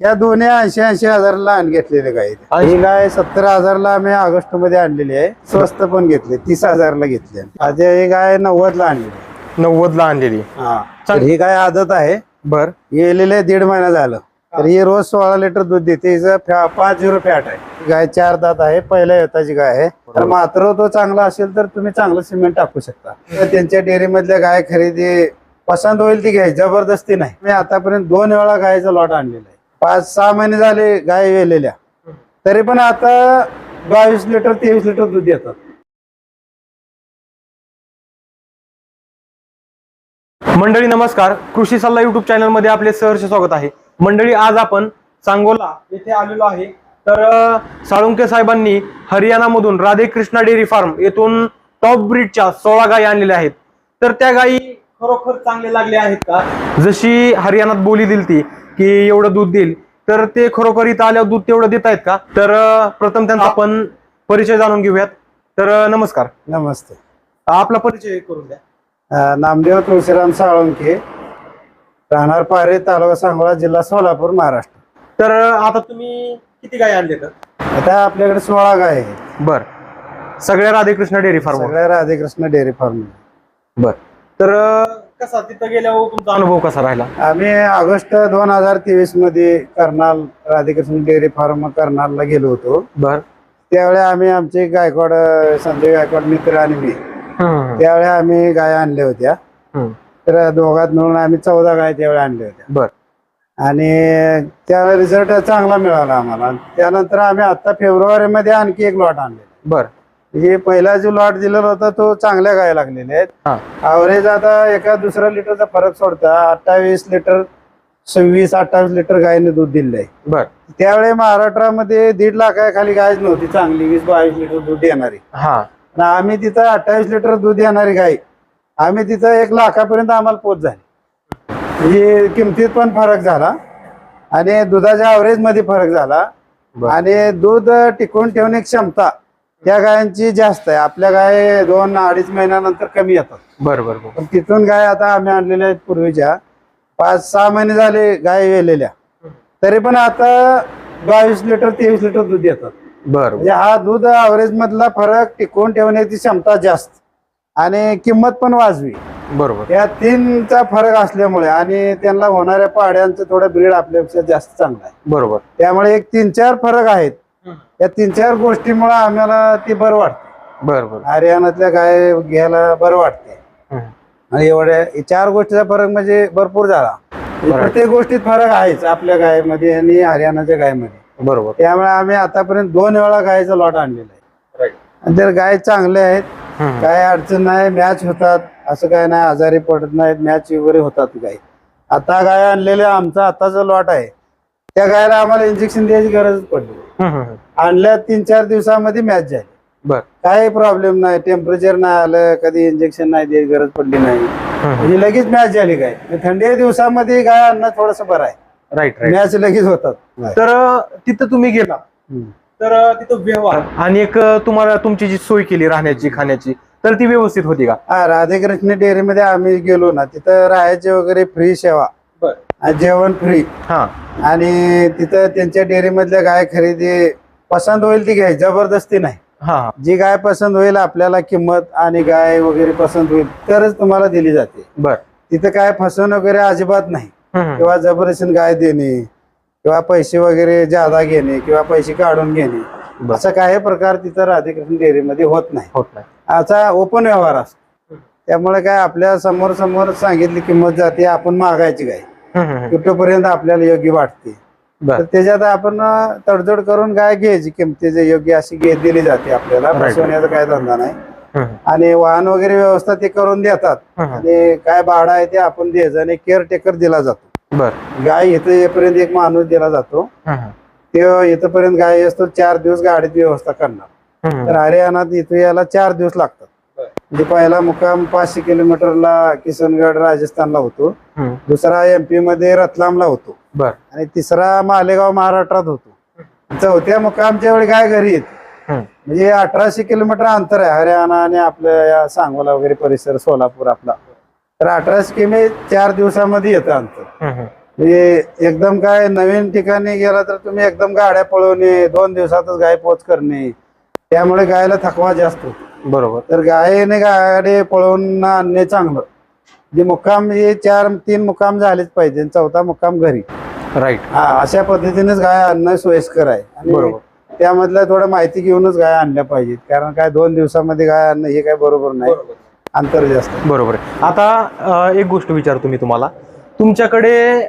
या दोन्ही ऐंशी ऐंशी हजारला आण घेतलेले गाय ही गाय सत्तर हजारला आम्ही ऑगस्टमध्ये आणलेली आहे. स्वस्त पण घेतले तीस हजारला घेतली आता ही गाय नव्वद ला आणलेली. नव्वद ला आणलेली. हा. तर ही गाय आदत आहे. बर. गेलेले दीड महिना झालं. तर ही रोज सोळा लिटर दूध देते. हिचं फॅ- पाच झिरो फॅट आहे. गाय चार दात आहे. पहिल्या येताची गाय आहे. तर मात्र तो चांगला असेल तर तुम्ही चांगलं सिमेंट टाकू शकता. तर त्यांच्या डेअरी मधल्या गाय खरेदी पसंत होईल ती घ्याय जबरदस्ती नाही. मी आतापर्यंत दोन वेळा गायचा लॉट आणलेला आहे. पाच सहा महिने झाले गाय वेलेल्या. तरी पण आता बावीस लिटर तेवीस लिटर दूध येतात. मंडळी नमस्कार. कृषी सल्ला युट्यूब चॅनलमध्ये आपले सहर्ष स्वागत आहे. मंडळी आज आपण सांगोला येथे आलेलो आहे. तर साळुंके साहेबांनी हरियाणामधून राधे कृष्णा डेअरी फार्म येथून टॉप ब्रीडच्या सोळा गायी आणलेल्या आहेत. तर त्या गायी खरोखर चांगले लागले आहेत का? जशी हरियाणात बोली दिली ती की एवढं दूध देईल तर ते खरोखर इथं आल्यावर दूध तेवढं देत आहेत का? तर अं, प्रथम त्यांचा आपण परिचय जाणून घेऊयात. तर अं, नमस्कार. नमस्ते. आपला परिचय करून द्या. अं, नामदेव तुळशीराम साळुंखे राहणार पारे तालुका सांगोला जिल्हा सोलापूर महाराष्ट्र. तर आता तुम्ही किती गाय आणले तर? आता आपल्याकडे सोळा गाय आहेत. बर. सगळ्या राधेकृष्ण डेअरी फार्म सगळ्या राधेकृष्ण डेअरी फार्म बर. तर कसा तिथं गेल्यावर तुमचा अनुभव कसा राहिला? आम्ही ऑगस्ट दोन हजार तेवीसमध्ये कर्नाल राधेकृष्ण डेअरी फार्म कर्नालला गेलो होतो. बर. त्यावेळी आम्ही आमचे गायकवाड संजय गायकवाड मित्र आणि मी त्यावेळी आम्ही गाय आणल्या होत्या. तर दोघात मिळून आम्ही चौदा गाय त्यावेळी आणल्या होत्या. बर. आणि त्या रिझल्ट चांगला मिळाला आम्हाला. त्यानंतर आम्ही आता फेब्रुवारी मध्ये आणखी एक लॉट आणले. बर. हे पहिला जो लॉट दिलेला होता तो चांगल्या गाय लागलेले आहेत. हा. ॲव्हरेज आता एका दुसऱ्या लिटरचा फरक सोडता अठ्ठावीस लिटर सव्वीस अठ्ठावीस लिटर गायने दूध दिले आहे. बर. त्यावेळी महाराष्ट्रामध्ये दीड लाखाखाली गायच नव्हती चांगली वीस बावीस लिटर दूध देणारी हा. आणि आम्ही तिथं अठ्ठावीस लिटर दूध देणारी गाय आम्ही तिथं एक लाखापर्यंत आम्हाला पोच झाली. म्हणजे किमतीत पण फरक झाला आणि दुधाच्या ॲव्हरेजमध्ये फरक झाला. आणि दूध टिकवून ठेवण्याची क्षमता त्या गायांची जास्त आहे. आपल्या गाय दोन अडीच महिन्यानंतर कमी येतात. बर बर बर. पण तिथून गाय आता आम्ही आणलेल्या आहेत पूर्वीच्या. पाच सहा महिने झाले गाय वेलेल्या. तरी पण आता बावीस लिटर तेवीस लिटर दूध देतात बर म्हणजे हा दूध ॲव्हरेज मधला फरक टिकवून ठेवण्याची क्षमता जास्त. आणि किंमत पण वाजवी. बरोबर या तीनचा फरक असल्यामुळे आणि त्यांना होणाऱ्या पाड्यांचं थोडं ब्रीड आपल्यापेक्षा जास्त चांगला आहे. बरोबर. त्यामुळे एक तीन चार फरक आहेत. या तीन चार गोष्टीमुळे आम्हाला ती बरं वाटते. बर बर. हरियाणातल्या गाय घ्यायला बरं वाटते. आणि एवढ्या चार गोष्टीचा फरक म्हणजे भरपूर झाला. प्रत्येक गोष्टीत फरक आहेच आपल्या गायमध्ये आणि हरियाणाच्या गायमध्ये. बरोबर. त्यामुळे आम्ही आतापर्यंत दोन वेळा गायचा लॉट आणलेला आहे. आणि जर गाय चांगले आहेत काय अडचण नाही मॅच होतात असं काय नाही आजारी पडत नाहीत मॅच वगैरे होतात गाय आता गाय आणलेले आमचा आताचा लॉट आहे. त्या गायला आम्हाला इंजेक्शन द्यायची गरज पडली आणल्या तीन चार दिवसामध्ये मॅच झाली. बर. काही प्रॉब्लेम नाही टेम्परेचर नाही आलं कधी इंजेक्शन नाही द्यायची गरज पडली नाही. म्हणजे लगेच मॅच झाली गाय थंडी दिवसामध्ये गाय आणणं थोडस बरं आहे. राईट राईट मॅच लगेच होतात. तर तिथं तुम्ही गेला. तर तिथं व्यवहार. आणि एक तुम्हाला तुमची जी सोय केली राहण्याची खाण्याची तर ती व्यवस्थित होती का? राधेकृष्ण डेअरी मध्ये आम्ही गेलो ना तिथं राहायचे वगैरे फ्री सेवा. जेवण फ्री हा. आणि तिथं त्यांच्या डेअरी मधल्या गाय खरेदी पसंत होईल ती घ्याय जबरदस्ती नाही. हा. जी गाय पसंत होईल आपल्याला किंमत आणि गाय वगैरे पसंत होईल तरच तुम्हाला दिली जाते. बर. तिथं काय फसवणूक वगैरे अजिबात नाही. किंवा जबरदस्ती गाय देणे किंवा पैसे वगैरे जादा घेणे किंवा पैसे काढून घेणे. असं काही प्रकार तिथं राधेकृष्ण डेअरीमध्ये होत नाही. होत नाही. असा ओपन व्यवहार असतो. त्यामुळे काय आपल्यासमोर समोर सांगितली किंमत जाते आपण मागायची गाय. कुठपर्यंत आपल्याला योग्य वाटते. तर त्याच्यात आपण तडजोड करून गाय घ्यायची किमतीचे योग्य अशी घे दिली जाते आपल्याला. फसवण्याचा काय धंदा नाही. आणि वाहन वगैरे व्यवस्था ते करून देतात. आणि काय भाडा आहे ते आपण द्यायचं आणि केअर टेकर दिला जातो. गाय इथं येईपर्यंत एक माणूस दिला जातो. ते इथपर्यंत गाय असतो चार दिवस गाडीत व्यवस्था करणार. तर हरियाणात इथं यायला चार दिवस लागतात. म्हणजे पहिला मुक्काम पाचशे किलोमीटरला किशनगड राजस्थानला होतो. दुसरा एमपी मध्ये रतलामला होतो. बर. आणि तिसरा मालेगाव महाराष्ट्रात होतो. चौथ्या मुक्कामच्या वेळी काय घरी येत? म्हणजे अठराशे किलोमीटर अंतर आहे. हरियाणा आणि आपल्या या सांगोला वगैरे परिसर सोलापूर आपला. तर अठराशे किमी चार दिवसामध्ये येतं अंतर. म्हणजे एकदम काय नवीन ठिकाणी गेला तर तुम्ही एकदम गाड्या पळवणे दोन दिवसातच गाय पोच करणे त्यामुळे गायला थकवा जास्त होतो. बरोबर. तर गायीने गाडी पळवून आणणे चांगलं. जे मुक्काम हे चार तीन मुक्काम झालेच पाहिजे आणि चौथा मुक्काम घरी. राईट हा अशा पद्धतीनेच गाय आणणं सोयीस्कर आहे. आणि बरोबर. त्यामधल्या थोडं माहिती घेऊनच गाय आणल्या पाहिजेत. कारण काय दोन दिवसामध्ये गाय आणणं हे काय बरोबर नाही. अंतर जास्त. आहे. बरोबर आहे. आता अ, एक गोष्ट विचारतो मी तुम्हाला. तुमच्याकडे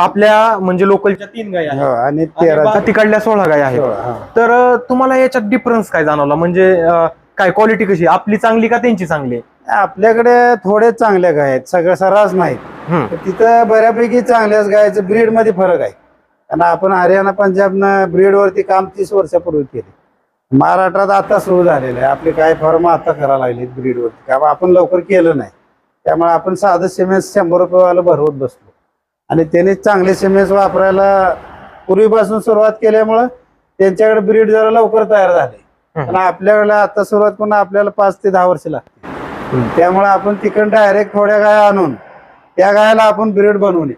आपल्या म्हणजे लोकलच्या तीन गाय आहेत. हो, आणि आणि तेरा बा- तिकडल्या सोळा गाय आहेत. सोळा, हा. तर अ, तुम्हाला याच्यात डिफरन्स काय जाणवला? म्हणजे अ, काय क्वालिटी कशी? आपली चांगली का त्यांची चांगली? आपल्याकडे थोडे चांगल्या गाय आहेत सगळं सर्रास नाहीत हम्म. तिथं बऱ्यापैकी चांगल्याच गायचं ब्रीडमध्ये फरक आहे. कारण आपण हरियाणा पंजाबनं ब्रीड वरती काम तीस वर्षापूर्वी केले. महाराष्ट्रात आता सुरू झालेलं आहे. आपले काय फॉर्म आता करायला लागले ब्रीड वरती काम आपण लवकर केलं नाही. त्यामुळे आपण साधं सिमेंट शंभर रुपयेवाला भरवत बसलो. आणि त्यांनी चांगले सिमेंट वापरायला पूर्वीपासून सुरुवात केल्यामुळं त्यांच्याकडे ब्रीड जरा लवकर तयार झाले. आणि आपल्याकडे आता सुरुवात करून आपल्याला पाच ते दहा वर्ष लागते. त्यामुळे आपण तिकडं डायरेक्ट थोड्या गाया आणून त्या गायला आपण ब्रीड बनवणे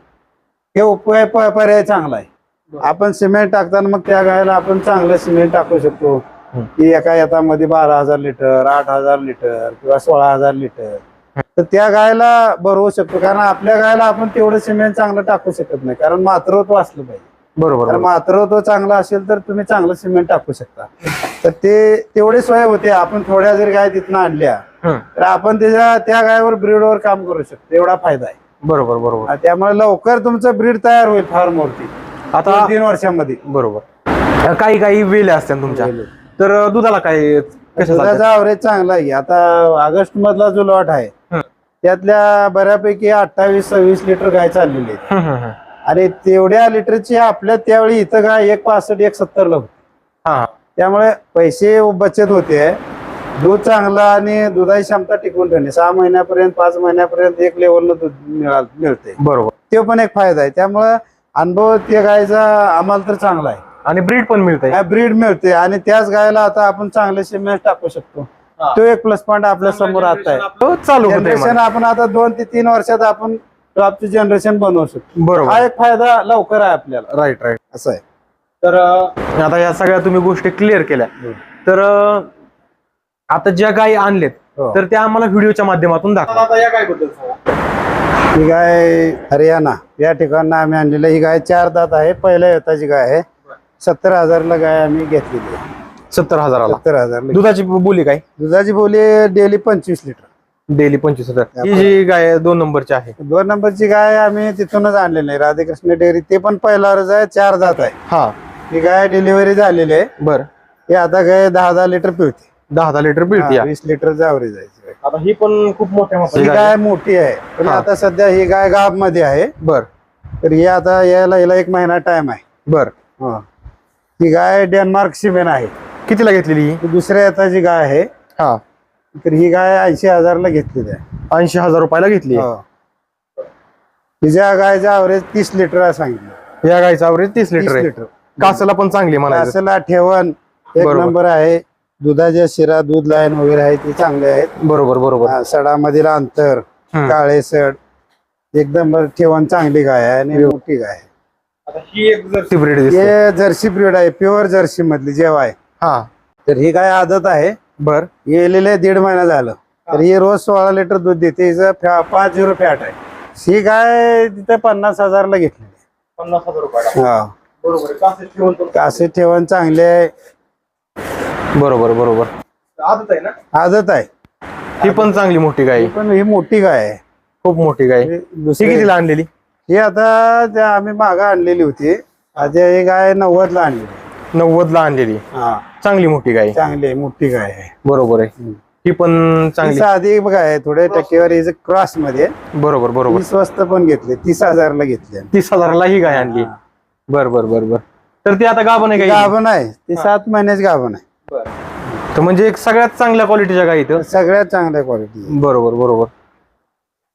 हे उपाय पर्याय चांगला आहे. आपण सिमेंट टाकताना मग त्या गायला आपण चांगलं सिमेंट टाकू शकतो. की एका येतामध्ये बारा हजार लिटर आठ हजार लिटर किंवा सोळा हजार लिटर. तर त्या गायला भरवू शकतो. कारण आपल्या गायला आपण तेवढं सिमेंट चांगलं टाकू शकत नाही. कारण मातृत्व असलं पाहिजे. बरोबर तर बरोबर. मातृत्व चांगलं असेल तर तुम्ही चांगलं सिमेंट टाकू शकता. तर ते तेवढे सोय होते. आपण थोड्या जर गाय तिथनं आणल्या. तर आपण त्याच्या त्या गायवर ब्रीडवर काम करू शकतो. एवढा फायदा आहे. बरोबर बरोबर. त्यामुळे लवकर तुमचं ब्रीड तयार होईल फार्मवरती आता दोन तीन वर्षांमध्ये. बरोबर. काही काही वेल्या असतात तुमच्या? तर दुधाला काय? दुधाचा अवरेज चांगला आहे. आता ऑगस्ट मधला जो लॉट आहे. त्यातल्या बऱ्यापैकी अठ्ठावीस सव्वीस लिटर गाय चाललेली आहे. आणि तेवढ्या लिटरची आपल्या त्यावेळी इथं गाय एक पासष्ट एक सत्तर होती. हा हा. त्यामुळे पैसे बचत होते. दूध चांगलं आणि दुधाची क्षमता टिकून ठेवणे. सहा महिन्यापर्यंत पाच महिन्यापर्यंत एक लेवलनं दूध मिळा मिळते. बरोबर. ते पण एक फायदा आहे. त्यामुळे अनुभव त्या गायचा आम्हाला तर चांगला आहे. आणि ब्रीड पण मिळते ब्रीड मिळते. आणि त्याच गायला आता आपण चांगले सिमेंट टाकू शकतो. तो एक प्लस पॉईंट आपल्यासमोर आता आहे. चालू होते जनरेशन आपण आता दोन ते तीन वर्षात आपण टॉपची जनरेशन बनवू शकतो. हा बरोबर एक फायदा लवकर आहे आपल्याला. राईट राईट असं आहे. तर आता या सगळ्या तुम्ही गोष्टी क्लिअर केल्या. तर अ, आता ज्या गायी आणलेत हो. तर त्या आम्हाला व्हिडिओच्या माध्यमातून दाखवा. आता या काय बद्दल ही गाय हरियाणा या ठिकाणी आम्ही आणलेलं ही गाय चार दात आहे. पहिल्या येताची गाय आहे. सत्तर हजारला गाय आम्ही घेतलेली आहे. सत्तर हजाराला. सत्तर हजार दुधाची बोली काय? दुधाची बोली डेली पंचवीस लिटर. डेली पंचवीस हजार ही जी गाय दोन नंबरची आहे. दोन नंबरची गाय आम्ही तिथूनच आणलेली आहे राधाकृष्ण डेअरी ते पण पहिला अर्ज आहे. चार दात आहे. हा. ही गाय डिलिव्हरी झालेली आहे. बर. ही आता गाय दहा दहा लिटर पिळते. दहा दहा लिटर पिळते हा, वीस लिटरचं ॲव्हरेज आहे आता ही पण खूप मोठ्या ही गाय मोठी आहे. पण. आता सध्या ही गाय गाभमध्ये आहे. बर. तर ही आता यायला हिला एक महिना टाइम आहे. बर. हा. ही गाय डेन्मार्क सिमेन आहे. कितीला घेतलेली ही? दुसऱ्या येताची गाय आहे. हा. तर ही गाय ऐंशी हजारला घेतलेली आहे. ऐंशी हजार रुपयाला घेतली हो. तिच्या गायचं ॲव्हरेज तीस लिटर आहे सांगितलं. या गायचा अवरेज तीस तीस लिटर आहे. लिटर. कासाला पण चांगली म्हणायचं. असला ठेवण एक बरोबर. नंबर आहे. दुधाच्या शिरा दूध लाईन वगैरे आहे ते चांगले आहेत. बरोबर बरोबर. हा, सडामधील अंतर हम्म. काळे सड एकदम ठेवण चांगली गाय आहे आणि मोठी गाय आहे. आता ही एक जर्सी ब्रीड दिसते. हे जर्सी ब्रीड आहे प्युअर जर्सी मधली जेव्हा आहे. हा. तर ही गाय आदत आहे. बर. येलेले दीड महिना झालं. तर ही रोज सोळा लिटर दूध देते. हिचं फॅ- पाच झिरो फॅट आहे. ही गाय तिथे पन्नास हजारला घेतलेली पन्नास हजार रुपयाला. हा. बरोबर आहे. कासेत ठेवून पण- कासे ठेवण चांगले आहे. बरोबर बरोबर. आदत आहे ना? आदत आहे. ही पण चांगली मोठी गाय. आहे. पण ही मोठी गाय आहे. खूप मोठी गाय. आहे. ही ही दुसरी कितीला आणलेली? ही आता त्या आम्ही मागा आणलेली होती. आता ही गाय नव्वदला आणलेली नव्वद ला आणलेली. हा. चांगली मोठी गाय. आहे. चांगली आहे मोठी गाय आहे. बरोबर आहे. ही पण ही चांगली साधी गाय आहे थोडे टक्केवारी क्रॉसमध्ये. बरोबर बरोबर. ही स्वस्त पण घेतली तीस हजारला घेतली. तीस हजाराला ही गाय आणली. बर बर बर बर. तर ती आता गाभण आहे गाई गाभण आहे. ती सात महिन्याची गाभण आहे. तर म्हणजे एक सगळ्यात चांगल्या क्वालिटीच्या गाई इथं सगळ्यात चांगल्या क्वालिटी. बरोबर बरोबर.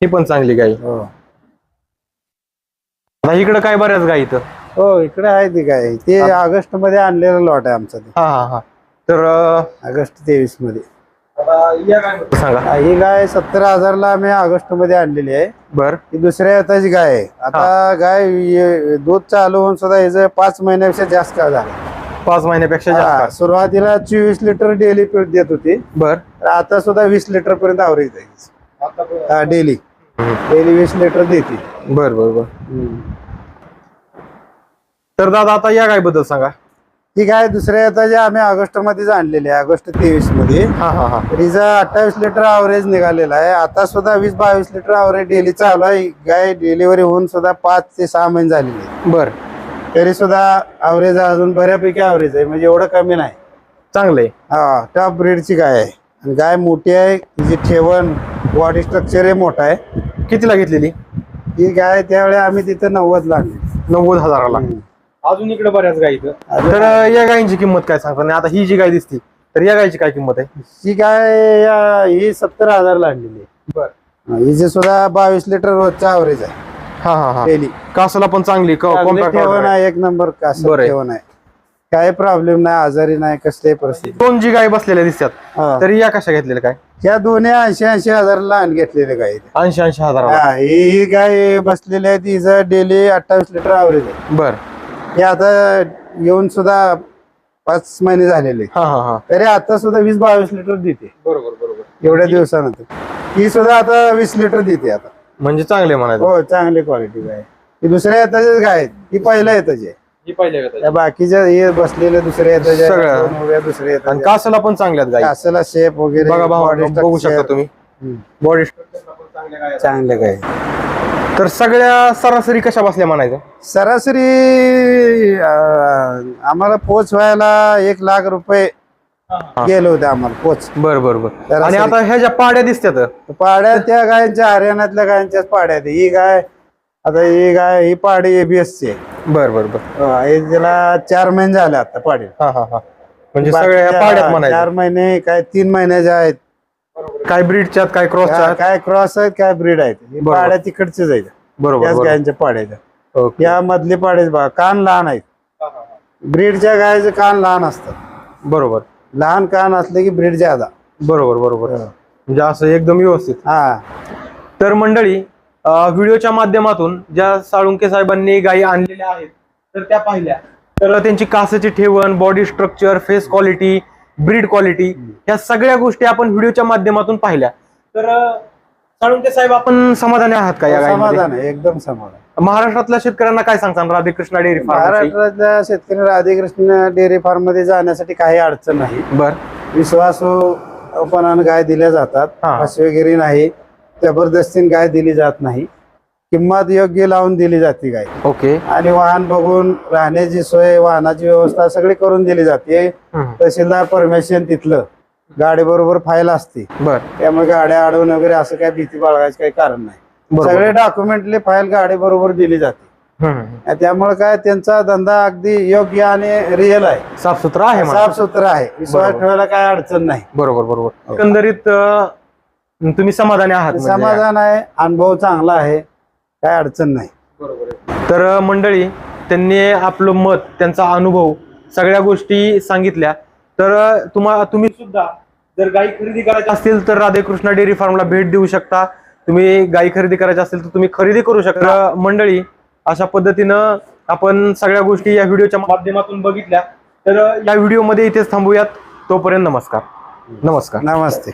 ही पण चांगली गाई. हो. आता इकडं काय बऱ्याच गाई इथं हो? इकडे आहे ती गाय ते ऑगस्टमध्ये आणलेलं लॉट आहे आमचा ते. हा हा हा. तर अं, ऑगस्ट तेवीसमध्ये सांगा. ही गाय सत्तर हजारला आम्ही ऑगस्टमध्ये आणलेली आहे. बर. ही दुसऱ्या येताची गाय आहे. आता गाय ये- दूध चालू होऊन सुद्धा याचं पाच महिन्यापेक्षा जास्त काळ झाला. पाच महिन्यापेक्षा हा, जास्त सुरुवातीला चोवीस लिटर डेली पीठ देत होती. बर. तर आता सुद्धा वीस लिटर पर्यंत आवरेज आहे. डेली. डेली वीस लिटर देते. बर बर बर. तर दादा आता या गायबद्दल सांगा. ही गाय दुसऱ्या येताची आम्ही ऑगस्ट मध्येच आणलेली आहे ऑगस्ट तेवीसमध्ये हा हा. हा हिचा अठ्ठावीस लिटर अवरेज निघालेला आहे. आता सुद्धा वीस बावीस लिटर अवरेज डेली चालू आहे. गाय डिलिव्हरी होऊन सुद्धा पाच ते सहा महिने झालेली आहे. बर. तरी सुद्धा अवरेज अजून बऱ्यापैकी अवरेज आहे. म्हणजे एवढं कमी नाही. चांगलंय. हा टॉप ब्रीडची गाय आहे. आणि गाय मोठी आहे. तिची ठेवण बॉडी स्ट्रक्चर हे मोठं आहे. कितीला घेतलेली? ही गाय त्यावेळी आम्ही तिथं नव्वद लागली नव्वद हजाराला. अजून इकडे बऱ्याच गाई अजून- तर या गायींची किंमत काय सांगता? आणि आता ही जी गाय दिसती तर या गायची काय किंमत आहे? ही गाय या- ही सत्तर हजार लागलेली आहे. बर. हिचे सुद्धा बावीस लिटर रोजचा अवरेज आहे. हा हा हा. डेली. कासाला पण चांगली क- चांगली compact ठेवण order आहे. आहे एक नंबर कास बरं आहे. ठेवण आहे काही प्रॉब्लेम नाही आजारी नाही कसली परिस्थिती. दोन जी गाय बसलेल्या दिसतात हा. तर या कशा घेतलेल्या काय? या दोन्ही ऐंशी ऐंशी हजार लहान घेतलेले गाय आहेत. ऐंशी ऐंशी हजाराला. हा, ही ही गाय बसलेली आहे तिचं डेली अठ्ठावीस लिटर अवरेज आहे. बर. हे आता येऊन सुद्धा पाच महिने झालेले हा हा हा. तरी आता सुद्धा वीस बावीस लिटर देते. बरोबर बरोबर. एवढ्या दिवसानंतर. ही सुद्धा आता वीस लिटर देते आता. म्हणजे चांगले म्हणायचं. हो चांगली क्वालिटी गाय ही दुसऱ्या येताचीच गाय आहेत. ही पहिल्या येताची आहे. ही त्या बाकीच्या हे बसलेले दुसऱ्या येताच्या सगळ्या. दोन उभ्या दुसऱ्या आणि येताच्या कासाला पण चांगल्यात गाई. कासाला शेप वगैरे बघा body बघू शकता structure. तुम्ही. हम्म. बॉडी चांगल्या गाय तर सगळ्या सरासरी कशा बसल्या म्हणायचं? सरासरी अं, आम्हाला पोच व्हायला एक लाख रुपये गेले होते आम्हाला पोच. बर बर बर. सरासरी. आणि आता ह्या ज्या पाड्या दिसतात पाड्या त्या गायांच्या हरियाणातल्या गायांच्याच पाड्या आहेत. ही गाय आता ही गाय ही पाडी एबीएस ची आहे. बर बर बर. अं, हे तिला चार महिने झाले आता पाडी. हा हा हा. म्हणजे सगळ्या ह्या पाड्यात चार महिने काय तीन महिन्याच्या आहेत. काय ब्रीडच्यात काय क्रॉसच्या काय- क्रॉस आहेत काय ब्रीड आहेत. बरोबर. पाड्या तिकडचीच आहेत. बरोबर त्याच बरोबर. गायांच्या पाड्या आहेत. ओके. या मधले पाडे बघा कान लहान आहेत. ब्रीडच्या गायचे कान लहान असतात बरोबर. लहान कान असले की ब्रीड ज्यादा. बरोबर बरोबर. म्हणजे असं एकदम व्यवस्थित. हा. तर मंडळी अं, व्हिडिओच्या माध्यमातून ज्या साळुंके साहेबांनी गायी आणलेल्या आहेत तर त्या पाहिल्या. तर त्यांची कासाची ठेवण body structure face quality breed quality ह्या सगळ्या गोष्टी आपण व्हिडिओच्या माध्यमातून पाहिल्या. तर साळुंके साहेब आपण समाधानी आहात का या गायीमध्ये? समाधान आहे एकदम समाधान. महाराष्ट्रातल्या शेतकऱ्यांना काय सांगता राधेकृष्णा डेअरी फार्म महाराष्ट्रातल्या शेतकरी राधेकृष्ण डेअरी फार्ममध्ये जाण्यासाठी काही अडचण नाही. बर. विश्वासपणानं गाय दिल्या जातात. हा. फाशी वगैरे नाही. जबरदस्तीने गाय दिली जात नाही. किंमत योग्य लावून दिली जाते गाय ओके. आणि वाहन बघून राहण्याची सोय वाहनाची व्यवस्था सगळी करून दिली जाते. तहसीलदार परमिशन तिथलं. गाडी बरोबर फाईल असते. बर. त्यामुळे गाड्या अडवून वगैरे असं काही भीती बाळगायचं काही कारण नाही. सगळे डॉक्युमेंटली फाईल गाडी बरोबर दिली जाते. त्यामुळे काय त्यांचा धंदा अगदी योग्य आणि रिअल आहे. साफसुथरा आहे म्हणा. साफ सुथरा आहे विश्वास. ठेवायला काय अडचण नाही. बरोबर बरोबर. एकंदरीत अं, तुम्ही समाधानी आहात म्हणजे. समाधान आहे. अनुभव चांगला आहे. काय अडचण नाही. तर मंडळी त्यांनी आपलं मत त्यांचा अनुभव सगळ्या गोष्टी सांगितल्या. तर अं, तुम्हा तुम्ही सुद्धा जर गाई खरेदी करायची असतील तर राधेकृष्ण डेअरी फार्मला भेट देऊ शकता. तुम्ही गाई खरेदी करायची असेल तर तुम्ही खरेदी करू शकता. मंडळी अशा पद्धतीनं आपण सगळ्या गोष्टी या व्हिडिओच्या माध्यमातून बघितल्या. तर या व्हिडिओमध्ये इथेच थांबूयात. तोपर्यंत नमस्कार. नमस्कार. नमस्ते.